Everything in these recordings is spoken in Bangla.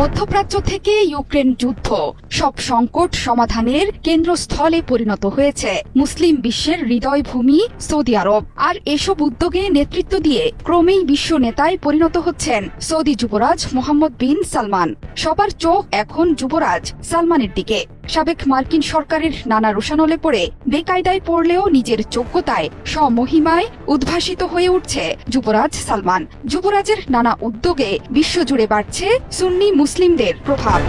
মধ্যপ্রাচ্য থেকে ইউক্রেন যুদ্ধ। সব সংকট সমাধানের কেন্দ্রস্থলে পরিণত হয়েছে মুসলিম বিশ্বের হৃদয়ভূমি সৌদি আরব। আর এসব উদ্যোগে নেতৃত্ব দিয়ে ক্রমেই বিশ্ব নেতায় পরিণত হচ্ছেন সৌদি যুবরাজ মোহাম্মদ বিন সালমান। সবার চোখ এখন যুবরাজ সালমানের দিকে। সাবেক মার্কিন সরকারের নানা রোশানলে পড়ে, বেকায়দায় পড়লেও নিজের যোগ্যতায় স্বমহিমায় উদ্ভাসিত হয়ে উঠছে যুবরাজ সালমান। যুবরাজের নানা উদ্যোগে বিশ্বজুড়ে বাড়ছে সুন্নি মুসলিমদের প্রভাব।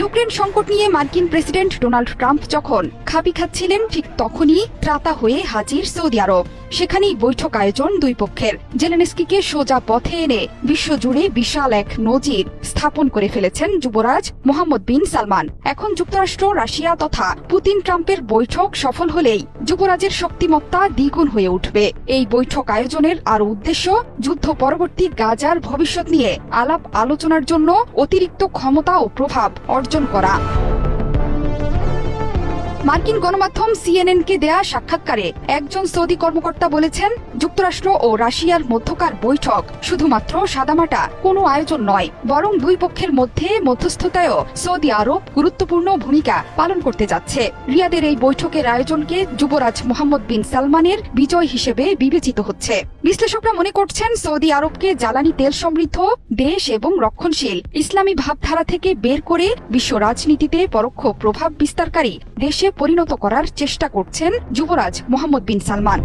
ইউক্রেন সংকট নিয়ে মার্কিন প্রেসিডেন্ট ডোনাল্ড ট্রাম্প যখন খাপি খাচ্ছিলেন, ঠিক তখনই ত্রাতা হয়ে হাজির সৌদি আরব। সেখানেই বৈঠক আয়োজন দুই পক্ষের। জেলেনস্কিকে সোজা পথে এনে বিশ্বজুড়ে বিশাল এক নজির স্থাপন করে ফেলেছেন যুবরাজ মোহাম্মদ বিন সালমান। এখন যুক্তরাষ্ট্র, রাশিয়া তথা পুতিন ট্রাম্পের বৈঠক সফল হলেই যুবরাজের শক্তিমত্তা দ্বিগুণ হয়ে উঠবে। এই বৈঠক আয়োজনের আর উদ্দেশ্য যুদ্ধ পরবর্তী গাজার ভবিষ্যৎ নিয়ে আলাপ আলোচনার জন্য অতিরিক্ত ক্ষমতা ও প্রভাব অর্জন করা। মার্কিন গণমাধ্যম সিএনএন কে দেয়া সাক্ষাৎকারে একজন সৌদি কর্মকর্তা বলেছেন, যুক্তরাষ্ট্র ও রাশিয়ার মধ্যকার বৈঠক শুধুমাত্র সাদামাটা কোনো আয়োজন নয়, বরং দুই পক্ষের মধ্যে মধ্যস্থতায়ও সৌদি আরব গুরুত্বপূর্ণ ভূমিকা পালন করতে যাচ্ছে। রিয়াদের এই বৈঠকের আয়োজনকে যুবরাজ মোহাম্মদ বিন সালমানের বিজয় হিসেবে বিবেচিত হচ্ছে। বিশ্লেষকরা মনে করছেন, সৌদি আরবকে জ্বালানি তেল সমৃদ্ধ, দেশ এবং রক্ষণশীল ইসলামী ভাবধারা থেকে বের করে বিশ্ব রাজনীতিতে পরোক্ষ প্রভাব বিস্তারকারী দেশে পরিণত করার চেষ্টা করছেন যুবরাজ মোহাম্মদ বিন সালমান।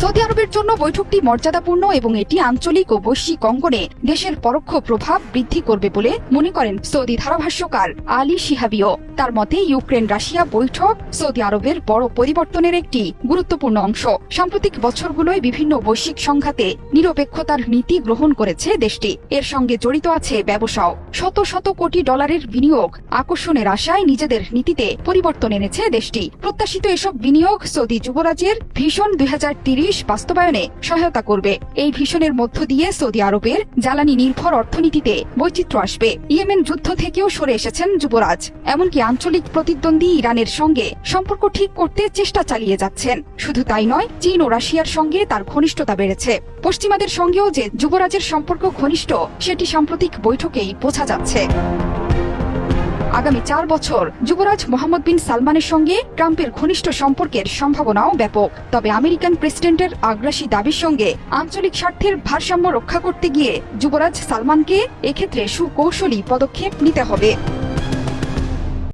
সৌদি আরবের জন্য বৈঠকটি মর্যাদাপূর্ণ এবং এটি আঞ্চলিক ও বৈশ্বিক অঙ্গনে দেশের পরোক্ষ প্রভাব বৃদ্ধি করবে বলে মনে করেন সৌদি ধারাভাষ্যকার আলী শিহাবিও। তার মতে ইউক্রেন রাশিয়া বৈঠক সৌদি আরবের বড় পরিবর্তনের একটি গুরুত্বপূর্ণ অংশ। সাম্প্রতিক বছরগুলোয় বিভিন্ন বৈশ্বিক সংঘাতে নিরপেক্ষতার নীতি গ্রহণ করেছে দেশটি। এর সঙ্গে জড়িত আছে ব্যবসাও। শত শত কোটি ডলারের বিনিয়োগ আকর্ষণের আশায় নিজেদের নীতিতে পরিবর্তন এনেছে দেশটি। প্রত্যাশিত এসব বিনিয়োগ সৌদি যুবরাজের ভীষণ দুই হাজার বাস্তবায়নে সহায়তা করবে। এই ভীষণের মধ্য দিয়ে সৌদি আরবের জ্বালানি নির্ভর অর্থনীতিতে বৈচিত্র্য আসবে। ইয়েমেন যুদ্ধ থেকেও সরে এসেছেন যুবরাজ। এমনকি আঞ্চলিক প্রতিদ্বন্দ্বী ইরানের সঙ্গে সম্পর্ক ঠিক করতে চেষ্টা চালিয়ে যাচ্ছেন। শুধু তাই নয়, চীন ও রাশিয়ার সঙ্গে তার ঘনিষ্ঠতা বেড়েছে। পশ্চিমাদের সঙ্গেও যে যুবরাজের সম্পর্ক ঘনিষ্ঠ, সেটি সাম্প্রতিক বৈঠকেই বোঝা যাচ্ছে। আগামী চার বছর যুবরাজ মোহাম্মদ বিন সালমানের সঙ্গে ট্রাম্পের ঘনিষ্ঠ সম্পর্কের সম্ভাবনাও ব্যাপক। তবে আমেরিকান প্রেসিডেন্টের আগ্রাসী দাবির সঙ্গে আঞ্চলিক স্বার্থের ভারসাম্য রক্ষা করতে গিয়ে যুবরাজ সালমানকে এক্ষেত্রে সুকৌশলী পদক্ষেপ নিতে হবে।